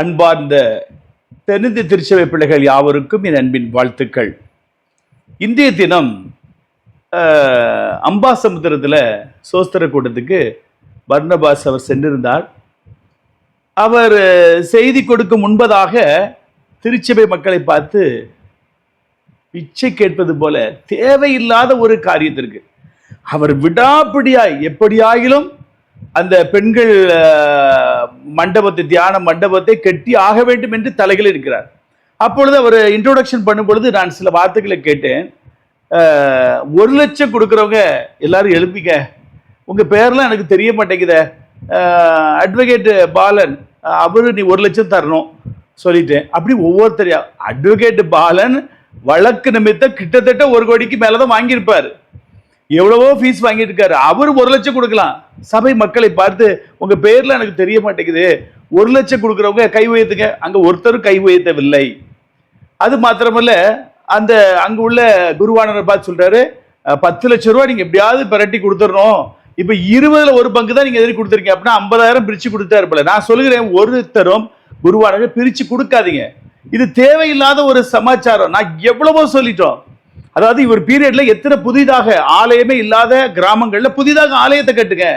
அன்பார்ந்த தென்னிந்திய திருச்சபை பிள்ளைகள் யாவருக்கும் என் அன்பின் வாழ்த்துக்கள். இந்திய தினம் அம்பா அம்பாசமுத்திரத்தில் சோஸ்திர கூட்டத்துக்கு பர்ணபாஸ் அவர் சென்றிருந்தார். அவர் செய்தி கொடுக்கும் முன்பதாக திருச்சபை மக்களை பார்த்து பிச்சை கேட்பது போல தேவையில்லாத ஒரு காரியத்திற்கு. அவர் விடாப்பிடியாய் எப்படியாகிலும் அந்த பெண்கள் மண்டபத்தை தியான மண்டபத்தை கட்டி ஆக வேண்டும் என்று தலைகள் இருக்கிறார். அப்பொழுது அவர் இன்ட்ரோடக்ஷன் பண்ணும் பொழுது நான் சில வார்த்தைகளை கேட்டேன். ஒரு லட்சம் கொடுக்குறவங்க எல்லாரும் எழுப்பிக்க. உங்கள் பேர்லாம் எனக்கு தெரிய மாட்டேங்குத. அட்வொகேட் பாலன் அவரு நீ ஒரு லட்சம் தரணும் சொல்லிட்டேன். அப்படி ஒவ்வொருத்தரையா அட்வொகேட் பாலன் வழக்கு நிமித்தம் கிட்டத்தட்ட ஒரு கோடிக்கு மேலே தான் வாங்கியிருப்பார். எவ்வளவோ ஃபீஸ் வாங்கிட்டு இருக்காரு அவர் ஒரு லட்சம் கொடுக்கலாம். சபை மக்களை பார்த்து உங்க பேர்ல எனக்கு தெரிய மாட்டேங்குது. ஒரு லட்சம் கொடுக்குறவங்க கை உயர்த்துங்க. அங்க ஒருத்தரும் கை உயர்த்தவில்லை. அது மாத்திரமல்ல அந்த அங்க உள்ள குருவானரை பார்த்து சொல்றாரு பத்து லட்சம் ரூபாய் நீங்க எப்படியாவது பிரட்டி கொடுத்துடணும் இப்ப இருபதுல ஒரு பங்கு தான் நீங்க எதிரி கொடுத்துருக்கீங்க? அப்படின்னா ஐம்பதாயிரம் பிரிச்சு கொடுத்தா போல. நான் சொல்லுகிறேன் ஒருத்தரும் குருவானரை பிரிச்சு கொடுக்காதீங்க. இது தேவையில்லாத ஒரு சமாச்சாரம். நான் எவ்வளவோ சொல்லிட்டோம். அதாவது இவர் பீரியட்ல எத்தனை புதிதாக ஆலயமே இல்லாத கிராமங்கள்ல புதிதாக ஆலயத்தை கட்டுங்க.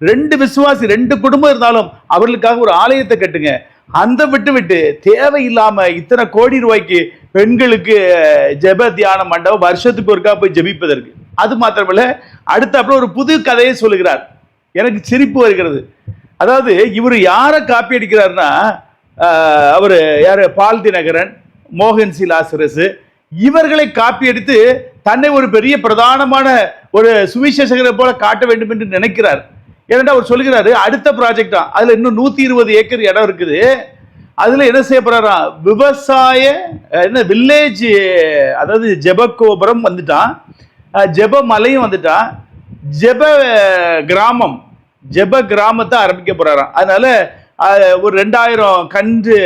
ரெண்டு விசுவாசி ரெண்டு குடும்பம் இருந்தாலும் அவர்களுக்காக ஒரு ஆலயத்தை கட்டுங்க. அந்த விட்டு விட்டு தேவையில்லாம இத்தனை கோடி ரூபாய்க்கு பெண்களுக்கு ஜெப தியான மண்டபம் வருஷத்துக்கு ஒருக்கா போய் ஜெபிப்பதற்கு. அது மாத்திரமல்ல அடுத்த ஒரு புது கதையை சொல்லுகிறார். எனக்கு சிரிப்பு வருகிறது. அதாவது இவர் யாரை காப்பி அடிக்கிறாருன்னா அவர் யார்? பால் தினகரன் மோகன் சி லாசரசு இவர்களை காப்பி அடித்து தன்னை ஒரு பெரிய பிரதானமான ஒரு சுவிசேஷகரை போல காட்ட வேண்டும் என்று நினைக்கிறார். ஏனென்றால் அவர் சொல்கிறாரு அடுத்த ப்ராஜெக்டா அதுல இன்னும் நூத்தி இருபது ஏக்கர் இடம் இருக்குது. அதுல என்ன செய்ய போறாராம் விவசாய என்ன வில்லேஜ் அதாவது ஜெபகோபுரம் வந்துட்டான். ஜெபமலையும் ஜெப மலையும் வந்துட்டான். ஜெப கிராமம். ஜெப கிராமத்தை ஆரம்பிக்க போறாராம் அதனால ஒரு ரெண்டாயிரம் கன்று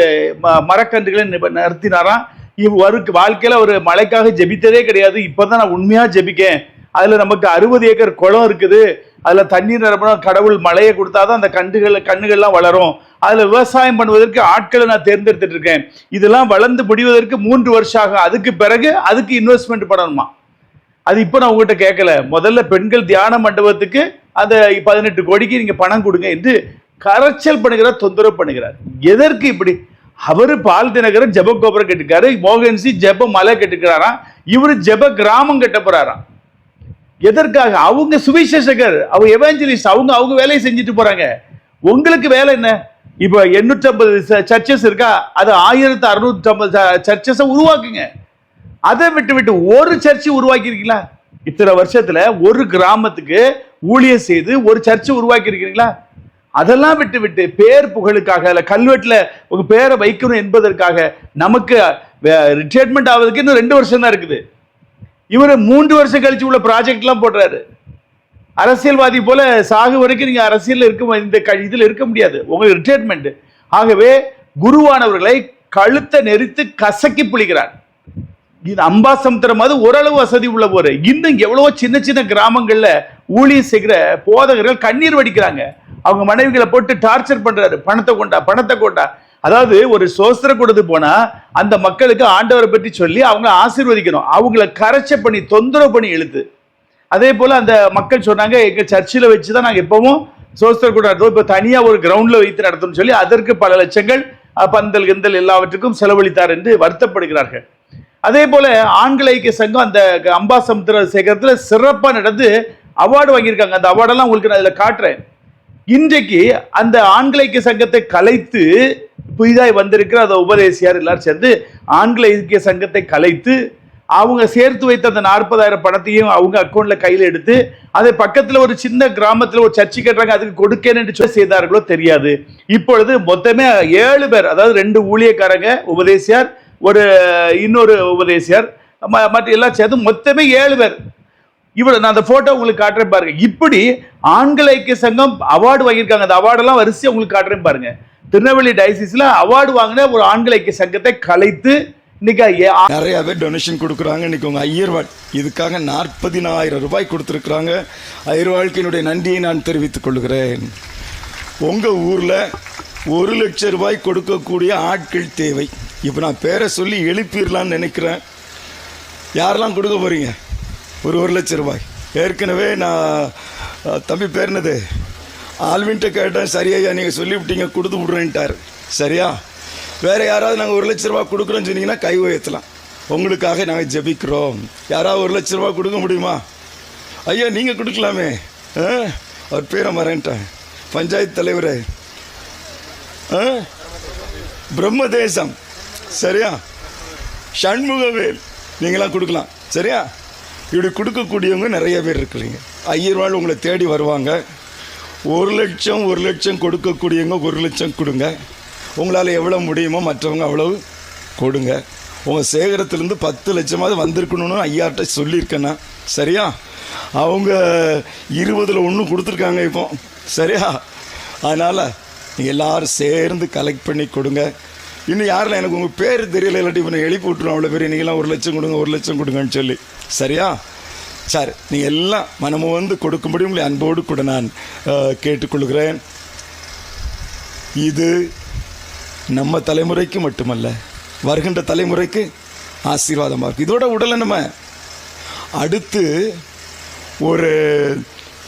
ம- மரக்கன்றுகளை நி- நிறுத்தினாராம். வருக்கு வாழ்க்கையில ஒரு மழைக்காக ஜெபித்ததே கிடையாது. இப்பதான் நான் உண்மையா ஜெபிக்கேன். அதுல நமக்கு அறுபது ஏக்கர் குளம் இருக்குது. அதுல தண்ணீர் நிரப்பணும் கடவுள் மழையை கொடுத்தாதான் அந்த கண்டுகள் கண்ணுகள்லாம் வளரும். அதுல விவசாயம் பண்ணுவதற்கு ஆட்களை நான் தேர்ந்தெடுத்துட்டு இருக்கேன். இதெல்லாம் வளர்ந்து முடிவதற்கு மூன்று வருஷம் ஆகும். அதுக்கு பிறகு அதுக்கு இன்வெஸ்ட்மெண்ட் பண்ணணுமா? அது இப்போ நான் உங்ககிட்ட கேட்கல. முதல்ல பெண்கள் தியான மண்டபத்துக்கு அந்த பதினெட்டு கோடிக்கு நீங்க பணம் கொடுங்க என்று கரைச்சல் பண்ணுகிறார் தொந்தரவு பண்ணுகிறார். எதற்கு இப்படி? அவரு பால் தினகரன் ஜெப கோபுரம் கட்டிருக்காரு மோகன்சி ஜப மலை கட்டிருக்கிறாராம். இவரு ஜெப கிராமம் கட்ட போறாராம். எதற்காக? அவங்க சுவிசேஷகர் அவங்க எவாஞ்சலிஸ்ட் அவங்க அவங்க வேலையை செஞ்சுட்டு போறாங்க. உங்களுக்கு வேலை என்ன? இப்போ எண்ணூற்றி சர்ச்சஸ் இருக்கா? அது ஆயிரத்து அறுநூற்றி ஐம்பது சர்ச்சஸை உருவாக்குங்க. அதை விட்டு விட்டு ஒரு சர்ச்சு உருவாக்கி இருக்கீங்களா இத்தனை வருஷத்துல ஒரு கிராமத்துக்கு ஊழியர் செய்து ஒரு சர்ச்சை உருவாக்கி இருக்கிறீங்களா அதெல்லாம் விட்டுவிட்டு பேர் புகழுக்காக இல்லை கல்வெட்டில் உங்கள் பேரை வைக்கணும் என்பதற்காக நமக்கு ரிட்டையர்மெண்ட் ஆவதுக்கு இன்னும் ரெண்டு வருஷம் தான் இருக்குது. இவர் மூன்று வருஷம் கழிச்சு உள்ள ப்ராஜெக்ட்லாம் போடுறாரு. அரசியல்வாதி போல சாகு வரைக்கும் நீங்கள் அரசியலில் இருக்க இந்த க- இதில் இருக்க முடியாது. உங்களுக்கு ரிட்டையர்மெண்ட் ஆகவே குருவானவர்களை கழுத்தை நெரித்து கசக்கி புளிக்கிறார் இது அம்பாசமுத்திரம் அது ஓரளவு வசதி உள்ள போற இன்னும் எவ்வளவோ சின்ன சின்ன கிராமங்களில் ஊழியர் செய்கிற போதகர்கள் கண்ணீர் வடிக்கிறாங்க. அவங்க மனைவிகளை போட்டு டார்ச்சர் பண்றாரு. பணத்தை கொண்டா பணத்தை கொண்டா. அதாவது ஒரு சோஸ்திர கொடுத்து போனா அந்த மக்களுக்கு ஆண்டவரை பற்றி சொல்லி அவங்க ஆசீர்வதிக்கணும். அவங்கள கரைச்ச பண்ணி தொந்தரவு பண்ணி இழுத்து அதே போல அந்த மக்கள் சொன்னாங்க எங்க சர்ச்சில் வச்சு தான் நாங்கள் எப்பவும் சோஸ்திர கூட நடத்துவோம். இப்போ தனியாக ஒரு கிரவுண்ட்ல வைத்து நடத்தணும்னு சொல்லி அதற்கு பல லட்சங்கள் பந்தல் கிந்தல் எல்லாவற்றுக்கும் செலவழித்தார் என்று வருத்தப்படுகிறார்கள். அதே போல ஆண்கள் ஐக்கிய சங்கம் அந்த அம்பாசமுத்திர சேகரத்தில் சிறப்பாக நடந்து அவார்டு வாங்கியிருக்காங்க. அந்த அவார்டெல்லாம் உங்களுக்கு நான் அதில் காட்டுறேன். இன்றைக்கு அந்த ஆண்கள் சங்கத்தை கலைத்து புதிதாய் வந்திருக்கிற அந்த உபதேசியார் எல்லாரும் சேர்ந்து ஆண்களை ஐக்கிய சங்கத்தை கலைத்து அவங்க சேர்த்து வைத்த அந்த நாற்பதாயிரம் பணத்தையும் அவங்க அக்கௌண்ட்ல கையில் எடுத்து அதை பக்கத்தில் ஒரு சின்ன கிராமத்தில் ஒரு சர்ச்சை கட்டுறாங்க அதுக்கு கொடுக்கேன்னு என்று சொல்லி செய்தார்களோ தெரியாது. இப்பொழுது மொத்தமே ஏழு பேர் அதாவது ரெண்டு ஊழியக்காரங்க உபதேசியார் ஒரு இன்னொரு உபதேசியார் ம- மற்ற எல்லாம் சேர்த்து மொத்தமே ஏழு பேர். இவ்வளவு நான் அந்த போட்டோ உங்களுக்கு காட்டுறேன் பாருங்க. இப்படி ஆண்கள் ஐக்கிய சங்கம் அவார்டு வாங்கியிருக்காங்க. அந்த அவார்டெல்லாம் வரிசையாக உங்களுக்கு காட்டுறேன் பாருங்க. திருநெல்வேலி டயசிஸ்ல அவார்டு வாங்கின ஒரு ஆண்கள் ஐக்கிய சங்கத்தை கலைத்து இன்னைக்கு நிறைய பேர் டொனேஷன் கொடுக்குறாங்க. இன்னைக்கு உங்கள் ஐயர்வாள் இதுக்காக நாற்பதினாயிரம் ரூபாய் கொடுத்துருக்குறாங்க. ஐயர் என்னுடைய நன்றியை நான் தெரிவித்துக் கொள்கிறேன். உங்கள் ஊரில் ஒரு லட்சம் ரூபாய் கொடுக்கக்கூடிய ஆட்கள் தேவை. இப்போ நான் பேரை சொல்லி எழுப்பிடலான்னு நினைக்கிறேன். யாரெல்லாம் கொடுக்க போகிறீங்க ஒரு ஒரு லட்சம் ரூபாய். ஏற்கனவே நான் தம்பி பேர்னது ஆல்வின்ட்ட கேட்டேன். சரியா நீங்கள் சொல்லிவிட்டீங்க கொடுத்து விட்றேன்ட்டார். சரியா? வேறு யாராவது நாங்கள் ஒரு லட்ச ரூபா கொடுக்குறோன்னு சொன்னீங்கன்னா கை உயர்த்தலாம். உங்களுக்காக நாங்கள் ஜெபிக்கிறோம். யாராவது ஒரு லட்ச ரூபா கொடுக்க முடியுமா? ஐயா நீங்கள் கொடுக்கலாமே. ஆ? அவர் பேரை மறந்துட்டேன். பஞ்சாயத்து தலைவர். ஆ? பிரம்மதேசம். சரியா? ஷண்முகவேல் நீங்களாம் கொடுக்கலாம். சரியா? இப்படி கொடுக்கக்கூடியவங்க நிறைய பேர் இருக்கிறீங்க. ஐயர்வாள் உங்களை தேடி வருவாங்க. ஒரு லட்சம் ஒரு லட்சம் கொடுக்கக்கூடியவங்க ஒரு லட்சம் கொடுங்க. உங்களால் எவ்வளோ முடியுமோ மற்றவங்க அவ்வளவு கொடுங்க. உங்கள் சேகரத்துலேருந்து பத்து லட்சமாவது வந்திருக்கணும்னு ஐயாட்ட சொல்லியிருக்கேண்ணா சரியா? அவங்க இருபதில் ஒன்று கொடுத்துருக்காங்க இப்போ சரியா? அதனால் நீங்கள் எல்லாரும் சேர்ந்து கலெக்ட் பண்ணி கொடுங்க. இன்னும் யாரில் எனக்கு உங்கள் பேர் தெரியல இல்லாட்டி இப்போ நான் எழுப்பி விட்டுருவோம் அவ்வளோ பேர் நீங்களாம் ஒரு லட்சம் கொடுங்க ஒரு லட்சம் கொடுங்கன்னு சொல்லி. சரியா? சரி நீங்கள் எல்லாம் மனமும் வந்து கொடுக்கும்படி உங்களை அன்போடு கூட நான் கேட்டுக்கொள்கிறேன். இது நம்ம தலைமுறைக்கு மட்டுமல்ல வருகின்ற தலைமுறைக்கு ஆசீர்வாதமாக இருக்குது இதோட உடலை நம்ம அடுத்து ஒரு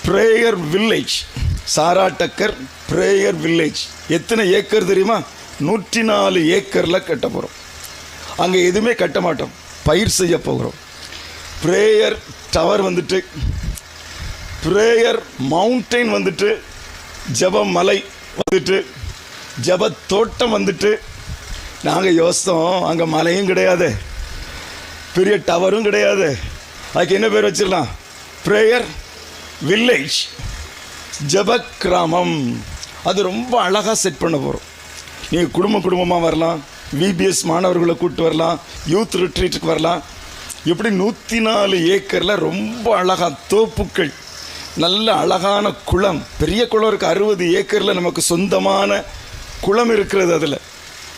prayer village Sarah Tucker prayer village எத்தனை ஏக்கர் தெரியுமா? நூற்றி நாலு ஏக்கரில் கட்ட போகிறோம் அங்கே எதுவுமே கட்ட மாட்டோம். பயிர் செய்ய போகிறோம். ப்ரேயர் டவர் வந்துட்டு ப்ரேயர் மவுண்டைன் வந்துட்டு ஜெப மலை வந்துட்டு ஜப தோட்டம் வந்துட்டு. நாங்கள் யோசித்தோம் அங்கே மலையும் கிடையாது. பெரிய டவரும் கிடையாது. அதுக்கு என்ன பேர் வச்சிடலாம்? ப்ரேயர் வில்லேஜ் ஜெப கிராமம். அது ரொம்ப அழகாக செட் பண்ண போகிறோம் நீங்கள் குடும்ப குடும்பமாக வரலாம். விபிஎஸ் மாணவர்களை கூப்பிட்டு வரலாம். யூத் ரிட்ரீட்டுக்கு வரலாம். இப்படி நூற்றி நாலு ஏக்கரில் ரொம்ப அழகாக தோப்புக்கள் நல்ல அழகான குளம். பெரிய குளம் இருக்குது அறுபது ஏக்கரில் நமக்கு சொந்தமான குளம் இருக்கிறது அதில்.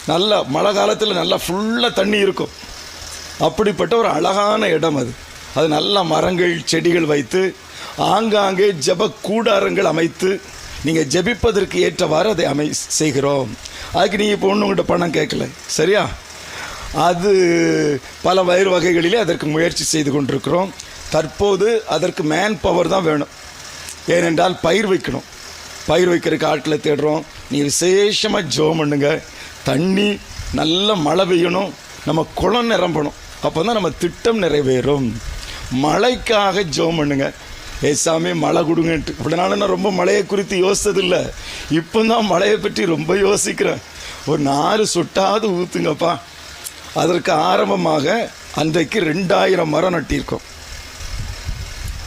நல்ல மழை காலத்தில் நல்லா ஃபுல்லாக தண்ணி இருக்கும். அப்படிப்பட்ட ஒரு அழகான இடம் அது. அது நல்ல மரங்கள் செடிகள் வைத்து ஆங்காங்கே ஜெப கூடாரங்கள் அமைத்து நீங்கள் ஜெபிப்பதற்கு ஏற்றவாறு அதை அமை செய்கிறோம். அதுக்கு நீங்கள் இப்போ ஒன்று உங்கள்கிட்ட பணம் கேட்கல. சரியா? அது பல வயிறு வகைகளிலே அதற்கு முயற்சி செய்து கொண்டிருக்கிறோம். தற்போது அதற்கு மேன் பவர் தான் வேணும். ஏனென்றால் பயிர் வைக்கணும். பயிர் வைக்கிறதுக்கு ஆட்களை தேடுறோம். நீ விசேஷமாக ஜோம் பண்ணுங்க. தண்ணி நல்ல மழை பெய்யணும். நம்ம குளம் நிரம்பணும். அப்போ தான் நம்ம திட்டம் நிறைவேறும். மழைக்காக ஜோம் பண்ணுங்க. ஏசாமி மழை கொடுங்கன்ட்டு. அப்படினால நான் ரொம்ப மழையை குறித்து யோசித்ததில்லை. இப்போ தான் மழையை பற்றி ரொம்ப யோசிக்கிறேன். ஒரு நாலு சொட்டாவது ஊற்றுங்கப்பா அதற்கு ஆரம்பமாக அன்றைக்கு ரெண்டாயிரம் மரம் நட்டியிருக்கோம்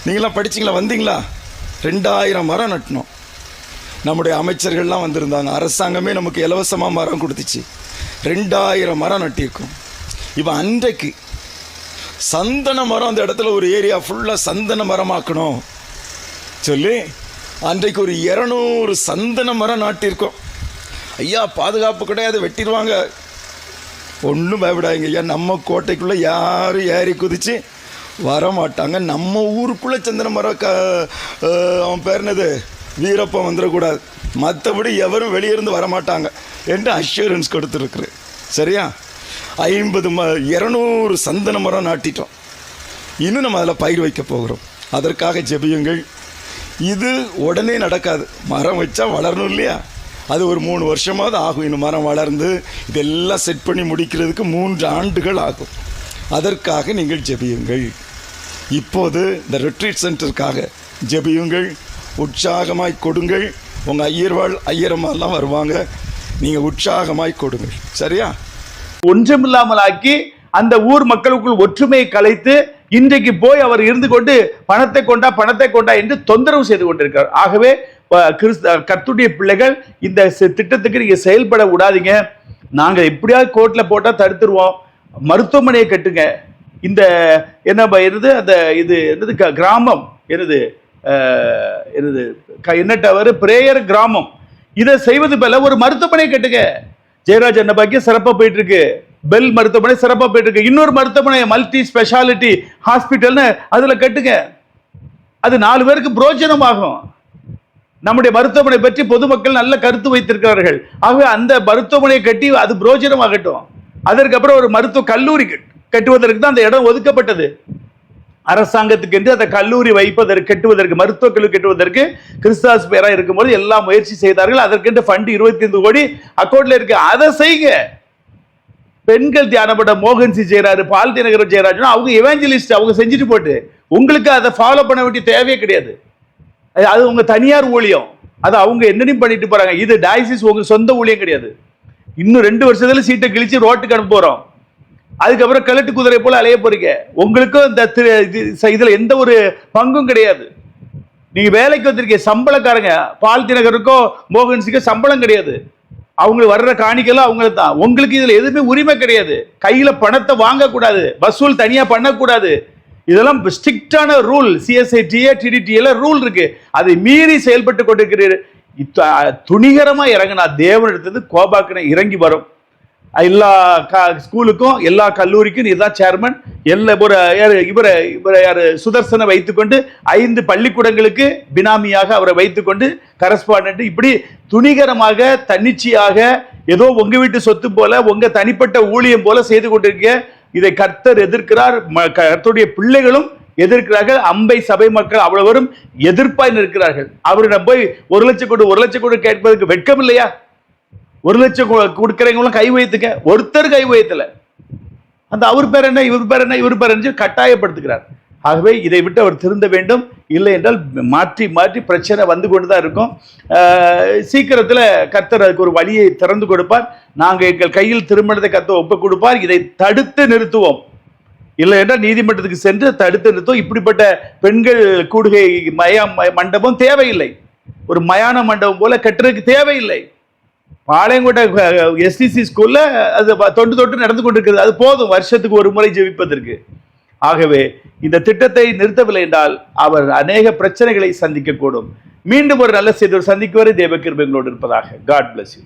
நீங்களாம் படிச்சிங்களா? வந்தீங்களா? ரெண்டாயிரம் மரம் நட்டினோம். நம்முடைய அமைச்சர்கள்லாம் வந்திருந்தாங்க. அரசாங்கமே நமக்கு இலவசமாக மரம் கொடுத்துச்சு. ரெண்டாயிரம் மரம் நட்டியிருக்கோம் இப்போ அன்றைக்கு சந்தன மரம் அந்த இடத்துல ஒரு ஏரியா ஃபுல்லாக சந்தன மரமாக்கணும். சொல்லி அன்றைக்கு ஒரு இரநூறு சந்தன மரம் நாட்டியிருக்கோம் ஐயா பாதுகாப்பு கிடையாது வெட்டிடுவாங்க. ஒன்றும் பயப்படாதீங்க ஐயா நம்ம கோட்டைக்குள்ளே யாரும் ஏறி குதித்து வர மாட்டாங்க நம்ம ஊருக்குள்ளே சந்தன மரம் க அவன் பேர் என்னது? வந்துடக்கூடாது. மற்றபடி எவரும் வெளியிருந்து வர மாட்டாங்க என்று அஷூரன்ஸ் கொடுத்துருக்குற சரியா? ஐம்பது ம இரநூறு சந்தன மரம் நாட்டிட்டோம். இன்னும் நம்ம அதில் பயிர் வைக்க போகிறோம். அதற்காக ஜெபியுங்கள். இது உடனே நடக்காது. மரம் வச்சா வளரணும் இல்லையா? அது ஒரு மூணு வருஷமாவது ஆகும். இன்னும் மரம் வளர்ந்து இதெல்லாம் செட் பண்ணி முடிக்கிறதுக்கு மூன்று ஆண்டுகள் ஆகும். அதற்காக நீங்கள் ஜெபியுங்கள். இப்போது இந்த ரிட்ரீட் சென்டருக்காக ஜெபியுங்கள். உற்சாகமாய் கொடுங்கள். உங்கள் ஐயர்வாள் ஐயரம்மாலாம் வருவாங்க. நீங்கள் உற்சாகமாய் கொடுங்கள். சரியா? ஒன்றுமில்லாமல் ஆக்கி அந்த ஊர் மக்களுக்குள் ஒற்றுமையை கலைத்து இன்றைக்கு போய் அவர் இருந்து கொண்டு பணத்தை கொண்டா பணத்தை கொண்டா என்று தொந்தரவு செய்து கொண்டிருக்கிறார். ஆகவே கிறிஸ்த கத்துடைய பிள்ளைகள் இந்த திட்டத்துக்கு நீங்க செயல்பட விடாதீங்க. நாங்கள் எப்படியாவது கோர்ட்ல போட்டா தடுத்துருவோம். மருத்துவமனையை கட்டுங்க. இந்த என்ன என்னது அந்த இது என்னது க- கிராமம் என்னது என்னது என்ன டவர் பிரேயர் கிராமம். இதை செய்வது போல ஒரு மருத்துவமனை கட்டுங்க. ஜெயராஜ் அண்ணபாக்கியம் சிறப்பா போயிட்டு இருக்கு பெல் மருத்துவமனை சிறப்பா போயிட்டு இருக்கு இன்னொரு மருத்துவமனை மல்டி ஸ்பெஷாலிட்டி ஹாஸ்பிட்டல்னு அதுல கட்டுங்க. அது நாலு பேருக்கு புரோஜனம் ஆகும் நம்முடைய மருத்துவமனை பற்றி பொதுமக்கள் நல்ல கருத்து வைத்திருக்கிறார்கள். ஆகவே அந்த மருத்துவமனையை கட்டி அது புரோஜனமாகட்டும். அதற்கப்புறம் ஒரு மருத்துவ கல்லூரி கட்- கட்டுவதற்கு தான் அந்த இடம் ஒதுக்கப்பட்டது. அரசாங்கத்துக்கு என்று அந்த கல்லூரி வைப்பதற்கு கட்டுவதற்கு மருத்துவக் கல்லூரி கட்டுவதற்கு கிறிஸ்தாஸ் பேராக இருக்கும்போது எல்லாம் முயற்சி செய்தார்கள். அதற்கென்று ஃபண்ட் இருபத்தி ஐந்து கோடி அக்கௌண்ட்ல இருக்கு. அதை செய்யுங்க பெண்கள் தியானப்பட்ட மோகன் சி ஜெயராஜ் பால் தினகரன் ஜெயராஜ் அவங்க எவாஞ்சலிஸ்ட் அவங்க செஞ்சுட்டு போட்டு உங்களுக்கு அதை ஃபாலோ பண்ண வேண்டிய தேவையே கிடையாது. அது அது உங்க தனியார் ஊழியம். அது அவங்க என்னென்னு பண்ணிட்டு போறாங்க. இது டயசிஸ் உங்க சொந்த ஊழியம் கிடையாது. இன்னும் ரெண்டு வருஷத்துல சீட்டை கிழிச்சு ரோட்டுக்கு அனுப்ப போறோம். அதுக்கப்புறம் கலட்டு குதிரை போல அலைய போறீங்க. உங்களுக்கும் இந்த திரு- இது- இதுல எந்த ஒரு பங்கும் கிடையாது. நீங்க வேலைக்கு வந்திருக்கீங்க சம்பளக்காரங்க பால் தினகருக்கோ மோகன்சிக்கோ சம்பளம் கிடையாது. அவங்களுக்கு வர்ற காணிக்கெல்லாம் அவங்களுக்கு தான். உங்களுக்கு இதுல எதுவுமே உரிமை கிடையாது. கையில பணத்தை வாங்கக்கூடாது. வசூல் தனியா பண்ணக்கூடாது. இதெல்லாம் ஸ்ட்ரிக்டான ரூல். சிஎஸ்ஐடிஏ டிடிடிஏல ரூல் இருக்கு. அதை மீறி செயல்பட்டு கொண்டிருக்கிறீர். துணிகரமா இறங்கினா தேவனிடத்து கோபாக்கனை இறங்கி வரும். எல்லா ஸ்கூலுக்கும் எல்லா கல்லூரிக்கும் இதுதான் சேர்மன் எல்லா ஒரு இவரை இவரை யார் சுதர்சனை வைத்துக்கொண்டு ஐந்து பள்ளிக்கூடங்களுக்கு பினாமியாக அவரை வைத்துக்கொண்டு கரஸ்பாண்டன்ட் இப்படி துணிகரமாக தன்னிச்சையாக ஏதோ உங்க வீட்டு சொத்து போல உங்க தனிப்பட்ட ஊழியம் போல செய்து கொண்டிருக்க இதை கர்த்தர் எதிர்க்கிறார். ம- கர்த்தருடைய பிள்ளைகளும் எதிர்க்கிறார்கள். அம்பை சபை மக்கள் அவ்வளவரும் எதிர்ப்பாய் நிற்கிறார்கள். அவரிடம் போய் ஒரு லட்சம் கோடி ஒரு லட்சம் கோடி கேட்பதற்கு வெட்கம் இல்லையா? ஒரு லட்சம் கொடுக்குறவங்களும் கை வைத்துக்க. ஒருத்தர் கை வைத்தல. அந்த அவர் பேர் என்ன இவர் பேர் என்ன இவர் பேர் என்ன கட்டாயப்படுத்துகிறார். ஆகவே இதை விட்டு அவர் திருந்த வேண்டும். இல்லை என்றால் மாற்றி மாற்றி பிரச்சனை வந்து கொண்டு தான் இருக்கும் சீக்கிரத்தில் கர்த்தர் அதுக்கு ஒரு வழியை திறந்து கொடுப்பார். நாங்கள் எங்கள் கையில் திருமணத்தை கத்த ஒப்பு கொடுப்பார். இதை தடுத்து நிறுத்துவோம். இல்லை என்றால் நீதிமன்றத்துக்கு சென்று தடுத்து நிறுத்துவோம். இப்படிப்பட்ட பெண்கள் கூடுகை மயம் மண்டபம் தேவையில்லை. ஒரு மயான மண்டபம் போல கட்டுறதுக்கு தேவையில்லை. பாளையங்கோட்டை எஸ்டிசி ஸ்கூல்ல அது தொண்டு தொட்டு தொட்டு நடந்து கொண்டிருக்கிறது. அது போதும் வருஷத்துக்கு ஒரு முறை ஜெபிப்பதற்கு ஆகவே இந்த திட்டத்தை நிறுத்தவில்லை என்றால் அவர் அநேக பிரச்சனைகளை சந்திக்கக்கூடும். மீண்டும் ஒரு நல்ல செய்தி சந்திக்கு வரை தேவக்கிருபங்களோடு இருப்பதாக. God bless you